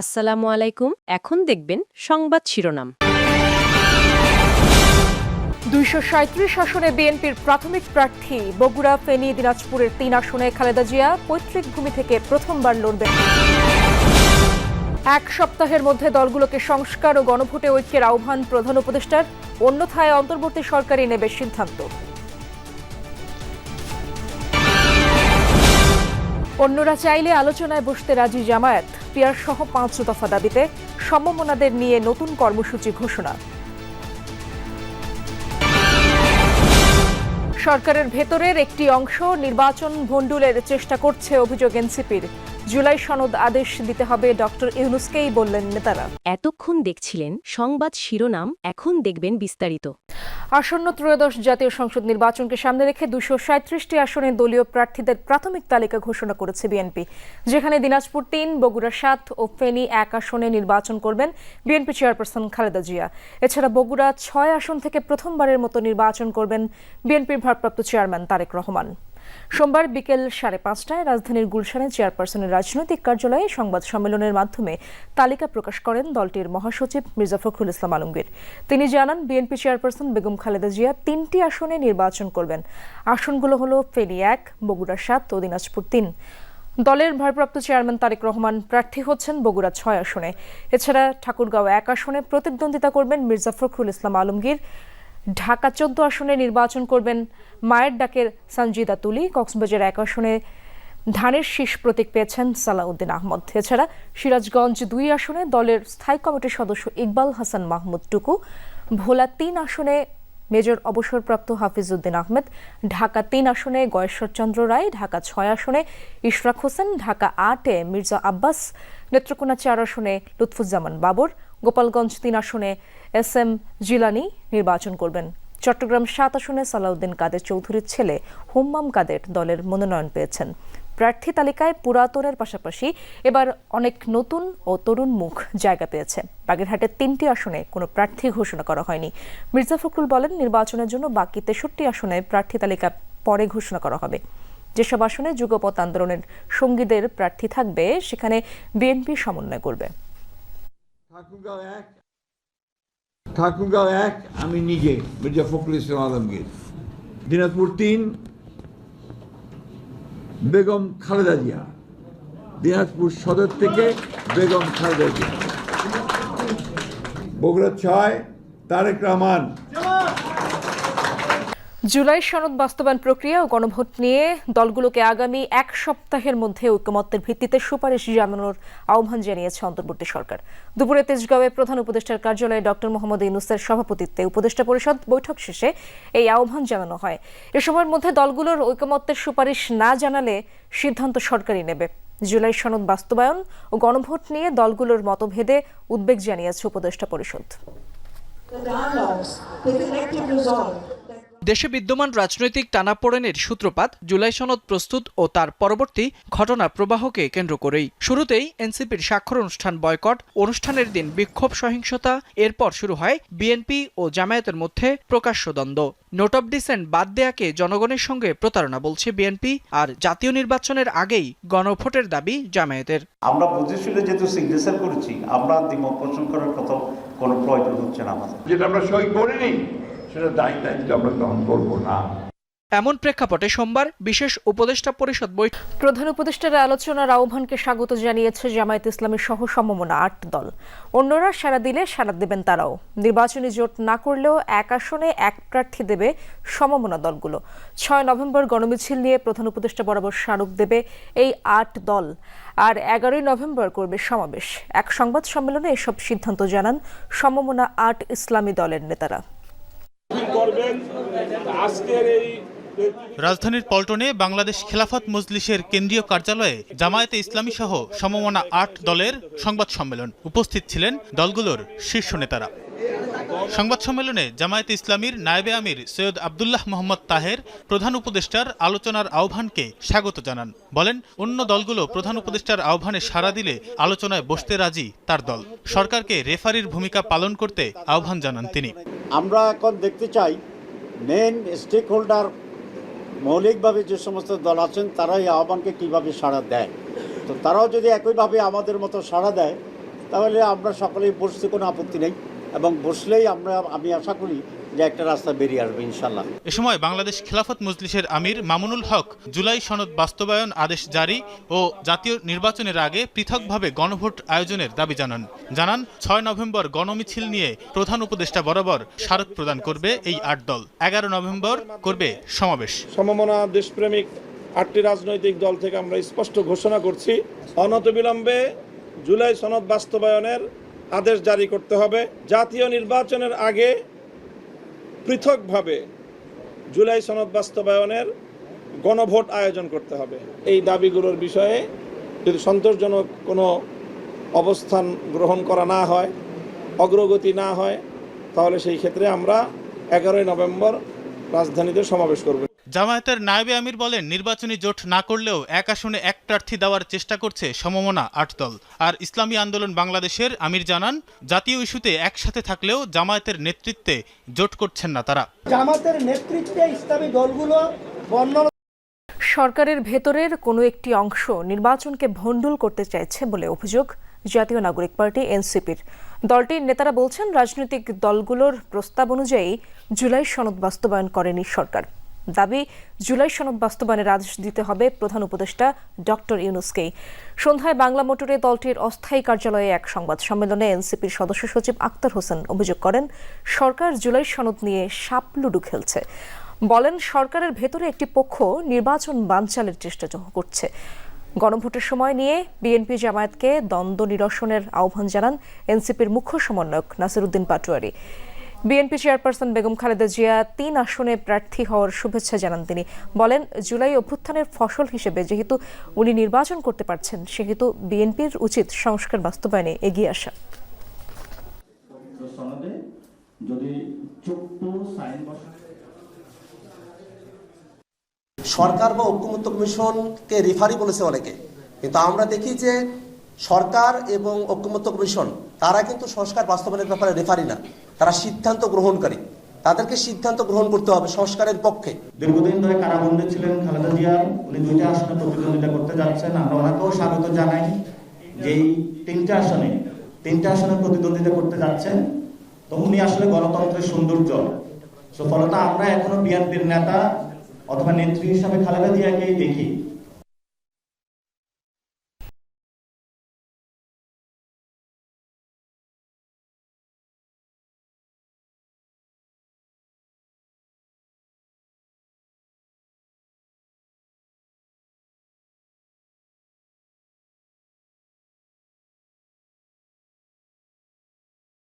আসসালামু আলাইকুম। এখন দেখবেন সংবাদ শিরোনাম। দুইশো সাঁত্রিশ আসনে বিএনপির প্রাথমিক প্রার্থী বগুড়া, ফেনী, দিনাজপুরের তিন আসনে খালেদা জিয়া পৈতৃক ভূমি থেকে প্রথমবার লড়বেন। এক সপ্তাহের মধ্যে দলগুলোকে সংস্কার ও গণভোটে ঐক্যের আহ্বান প্রধান উপদেষ্টার, অন্যথায় অন্তর্বর্তী সরকারই নেবে সিদ্ধান্ত। অন্যরা চাইলে আলোচনায় বসতে রাজি জামায়াত। পিয়ার সহ পাঁচ দফা দাবিতে সমমনাদের নিয়ে নতুন কর্মসূচি ঘোষণা। সরকারের ভেতরের একটি অংশ নির্বাচন ভণ্ডুলের চেষ্টা করছে অভিযোগ এনসিপির। জুলাই সনদ আদেশ দিতে হবে ডক্টর ইউনুসকেই বললেন নেতারা। এতক্ষণ দেখছিলেন সংবাদ শিরোনাম এখন দেখবেন বিস্তারিত। আসন্ন ত্রয়োদশ জাতীয় সংসদ নির্বাচনকে সামনে রেখে দুশো সাঁত্রিশটি আসনে দলীয় প্রার্থীদের প্রাথমিক তালিকা ঘোষণা করেছে বিএনপি। যেখানে দিনাজপুর তিন বগুড়া সাত ও ফেনী এক আসনে নির্বাচন করবেন বিএনপি চেয়ারপারসন খালেদা জিয়া। এছাড়া বগুড়া ছয় আসন থেকে প্রথমবারের মতো নির্বাচন করবেন বিএনপির ভারপ্রাপ্ত চেয়ারম্যান তারেক রহমান। সোমবার বিকেল সাড়ে পাঁচটায় রাজধানীর গুলশানে চেয়ারপারসনের রাজনৈতিক কার্যালয়ে সংবাদ সম্মেলনের মাধ্যমে তালিকা প্রকাশ করেন দলটির মহাসচিব মির্জা ফখরুল ইসলাম আলমগীর। তিনি জানান, বিএনপি চেয়ারপারসন বেগম খালেদা জিয়া তিনটি আসনে নির্বাচন করবেন। আসনগুলো হলো ফেনী এক, বগুড়া সাত ও দিনাজপুর তিন। দলের ভারপ্রাপ্ত চেয়ারম্যান তারেক রহমান প্রার্থী হচ্ছেন বগুড়া ছয় আসনে। এছাড়া ঠাকুরগাঁও এক আসনে প্রতিদ্বন্দ্বিতা করবেন মির্জা ফখরুল ইসলাম আলমগীর। ঢাকা চোদ্দ আসনে নির্বাচন করবেন মায়ের ডাকের সঞ্জিদা তুলি। কক্সবাজার এক আসনে ধানের শীষ প্রতীক পেয়েছেন সালাউদ্দিন আহমদ। এছাড়া সিরাজগঞ্জ দুই আসনে দলের স্থায়ী কমিটির সদস্য ইকবাল হাসান মাহমুদ টুকু। ভোলা তিন আসনে মেজর অবসরপ্রাপ্ত হাফিজউদ্দিন আহমেদ। ঢাকা তিন আসনে গয়েশ্বরচন্দ্র রায়। ঢাকা ছয় আসনে ইশরাক হোসেন। ঢাকা আটে মির্জা আব্বাস। নেত্রকোনা চার আসনে লুৎফুজ্জামান বাবর। গোপালগঞ্জ তিন আসনে এস এম জিলানি নির্বাচন করবেন। চট্টগ্রাম সাত আসনে সালাউদ্দিন কাদের চৌধুরীর ছেলে হুম্মাম কাদের দলের মনোনয়ন পেয়েছেন। প্রার্থী তালিকায় পুরাতনের পাশাপাশি এবার অনেক নতুন ও তরুণ মুখ জায়গা পেয়েছে। বাগেরহাটের তিনটি আসনে কোনো প্রার্থী ঘোষণা করা হয়নি। মির্জা ফখরুল বলেন, নির্বাচনের জন্য বাকি তেষট্টি আসনে প্রার্থী তালিকা পরে ঘোষণা করা হবে। যেসব আসনে যুগপথ আন্দোলনের সঙ্গীদের প্রার্থী থাকবে, সেখানে বিএনপি সমন্বয় করবে। ঠাকুরগাঁও এক, আমি নিজে, মির্জা ফখরুল ইসলাম আলমগীর। দিনাজপুর তিন, বেগম খালেদা জিয়া। দিনাজপুর সদর থেকে বেগম খালেদা জিয়া। বগুড়া ছয়, তারেক রহমান জুলাই সনদ বাস্তবায়ন প্রক্রিয়া ও গণভোট নিয়ে দলগুলোকে আগামী এক সপ্তাহের মধ্যে ঐক্যমত্যের ভিত্তিতে সুপারিশ জানানোর আহ্বান জানিয়েছে অন্তর্বর্তী সরকার। দুপুরে তেজগাঁওয়ে প্রধান উপদেষ্টার কার্যালয়ে ডক্টর মোহাম্মদ ইউনুসের সভাপতিত্বে উপদেষ্টা পরিষদ বৈঠক শেষে এই আহ্বান জানানো হয়। এ সময়ের মধ্যে দলগুলোর ঐক্যমত্যের সুপারিশ না জানালে সিদ্ধান্ত সরকারই নেবে। জুলাই সনদ বাস্তবায়ন ও গণভোট নিয়ে দলগুলোর মতভেদে উদ্বেগ জানিয়েছে উপদেষ্টা পরিষদ। দেশে বিদ্যমান রাজনৈতিক টানাপোড়েনের সূত্রপাত জুলাই সনদ প্রস্তুত ও তার পরবর্তী ঘটনা প্রবাহকে কেন্দ্র করেই। শুরুতেই এনসিপির স্বাক্ষর অনুষ্ঠান বয়কট অনুষ্ঠানের দিন বিক্ষোভ সহিংসতা এরপর শুরু হয় বিএনপি ও জামায়াতের মধ্যে প্রকাশ্য দ্বন্দ্ব। নোট অব ডিসেন্ট বাদ দেয়াকে জনগণের সঙ্গে প্রতারণা বলছে বিএনপি আর জাতীয় নির্বাচনের আগেই গণভোটের দাবি জামায়াতের। আমরা বুঝে শুনে যেহেতু সিগনেচার করেছি আমরা দ্বিমত পোষণ করার কথা কোনো প্রয়োজন হচ্ছে না আমাদের। যেটা আমরা সই করিনি সেটা দায়ী দায়িত্ব আমরা গ্রহণ করব না। এমন প্রেক্ষাপটে সোমবার বিশেষ উপদেষ্টা পরিষদ বৈঠক প্রধান উপদেষ্টার আলোচনার আহ্বানকে স্বাগত জানিয়েছে জামায়াত ইসলামের সহ সমমনা আট দল। অন্যরা সাড়া দিলে সাড়া দেবেন তারাও। নির্বাচনী জোট না করলেও এক আসনে এক প্রার্থী দেবে সমমনা দলগুলো। ছয় নভেম্বর গণমিছিল নিয়ে প্রধান উপদেষ্টা বরাবর স্মারক দেবে এই আট দল। আর এগারোই নভেম্বর করবে সমাবেশ। এক সংবাদ সম্মেলনে এসব সিদ্ধান্ত জানান সমমনা আট ইসলামী দলের নেতারা। রাজধানীর পল্টনে বাংলাদেশ খেলাফত মজলিসের কেন্দ্রীয় কার্যালয়ে জামায়াতে ইসলামী সহ সমমনা আট দলের সংবাদ সম্মেলন উপস্থিত ছিলেন দলগুলোর শীর্ষ নেতারা। সংবাদ সম্মেলনে জামায়াতে ইসলামীর নায়েবে আমির সৈয়দ আবদুল্লাহ মোহাম্মদ তাহের প্রধান উপদেষ্টার আলোচনার আহ্বানকে স্বাগত জানান। বলেন অন্য দলগুলো প্রধান উপদেষ্টার আহ্বানে সাড়া দিলে আলোচনায় বসতে রাজি তার দল। সরকারকে রেফারির ভূমিকা পালন করতে আহ্বান জানান তিনি। আমরা এখন দেখতে চাই মেন স্টেক হোল্ডার মৌলিকভাবে যে সমস্ত দল আছেন তারা এই আহ্বানকে কীভাবে সাড়া দেয়? তো তারাও যদি একইভাবে আমাদের মতো সাড়া দেয়, তাহলে আমরা সকলেই বসতে কোনো আপত্তি নেই। এবং বসলেই আমরা আমি আশা করি যে একটা রাস্তা বেরিয়ে আসবে ইনশাল্লাহ এ সময় বাংলাদেশ খেলাফত মজলিসের আমির মামুনুল হক জুলাই সনদ বাস্তবায়ন আদেশ জারি ও জাতীয় নির্বাচনের আগে পৃথকভাবে গণভোট আয়োজনের দাবি জানান। জানান ছয় নভেম্বর গণমিছিল নিয়ে প্রধান উপদেষ্টা বরাবর স্মারক প্রদান করবে এই আট দল। এগারো নভেম্বর করবে সমাবেশ। সমমনা দেশপ্রেমিক আটটি রাজনৈতিক দল থেকে আমরা স্পষ্ট ঘোষণা করছি অনতবিলম্বে জুলাই সনদ বাস্তবায়নের আদেশ জারি করতে হবে। জাতীয় নির্বাচনের আগে পৃথকভাবে জুলাই সনদ বাস্তবায়নের গণভোট আয়োজন করতে হবে। এই দাবিগুলোর বিষয়ে যদি সন্তোষজনক কোনো অবস্থান গ্রহণ করা না হয়, অগ্রগতি না হয়, তাহলে সেই ক্ষেত্রে আমরা এগারোই নভেম্বর রাজধানীতে সমাবেশ করব। জামায়াতের নায়েবে আমির বলেন নির্বাচনী জোট না করলেও এক আসনে এক প্রার্থী দেওয়ার চেষ্টা করছে সমমনা আট দল। আর ইসলামী আন্দোলন বাংলাদেশের আমির জানান জাতীয় ইস্যুতে একসাথে থাকলেও জামায়াতের নেতৃত্বে জোট করছেন না তারা। জামাতের নেতৃত্বে ইসলামী দলগুলো বর্ণনা সরকারের ভেতরের কোনো একটি অংশ নির্বাচনকে ভণ্ডুল করতে চাইছে বলে অভিযোগ জাতীয় নাগরিক পার্টি এনসিপির। দলটির নেতারা বলছেন রাজনৈতিক দলগুলোর প্রস্তাব অনুযায়ী জুলাই সনদ বাস্তবায়ন করেনি সরকার। দাবি, জুলাই সনদ বাস্তবায়নের আদেশ দিতে হবে প্রধান উপদেষ্টা ডক্টর ইউনুসকেই সন্ধ্যায় বাংলা মোটরে দলটির অস্থায়ী কার্যালয়ে এক সংবাদ সম্মেলনে এনসিপির সদস্য সচিব আক্তার হোসেন অভিযোগ করেন, সরকার জুলাই সনদ নিয়ে সাপলুডু খেলছে। বলেন, সরকারের ভেতরে একটি পক্ষ নির্বাচন বানচালের চেষ্টা করছে। গণভোটের সময় নিয়ে বিএনপি জামায়াতকে দ্বন্দ্ব নিরসনের আহ্বান জানান এনসিপির মুখ্য সমন্বয়ক নাসিরুদ্দিন পাটোয়ারি। বিএনপি চেয়ারপারসন বেগম খালেদা জিয়া তিন আসনে প্রার্থী হওয়ার শুভেচ্ছা জানান তিনি। বলেন জুলাই অভ্যুত্থানের ফসল হিসেবে যেহেতু উনি নির্বাচন করতে পারছেন সেহেতু বিএনপির উচিত সংস্কার বাস্তবায়নে এগিয়ে আসা। সরকার বা ঐক্যমত্য কমিশনকে রেফারি বলেছে অনেকে। কিন্তু আমরা দেখি যে সরকার এবং ঐক্যমত্য কমিশন তারা কিন্তু সংস্কার বাস্তবায়নের ব্যাপারে রেফারি না। তারা সিদ্ধান্ত গ্রহণকারী। তাদেরকে সিদ্ধান্ত গ্রহণ করতে হবে সংস্কারের পক্ষে। দীর্ঘদিন ধরে কারাবন্দী ছিলেন খালেদা জিয়া। উনি দুইটা আসনে প্রতিদ্বন্দ্বিতা করতে যাচ্ছেন। আমরা ওনাকেও স্বাগত জানাই যে এই তিনটা আসনে তিনটা আসনে প্রতিদ্বন্দ্বিতা করতে যাচ্ছেন। তো উনি আসলে গণতন্ত্রের সৌন্দর্য। তো ফলত আমরা এখনও বিএনপির নেতা অথবা নেত্রী হিসাবে খালেদা জিয়াকেই দেখি।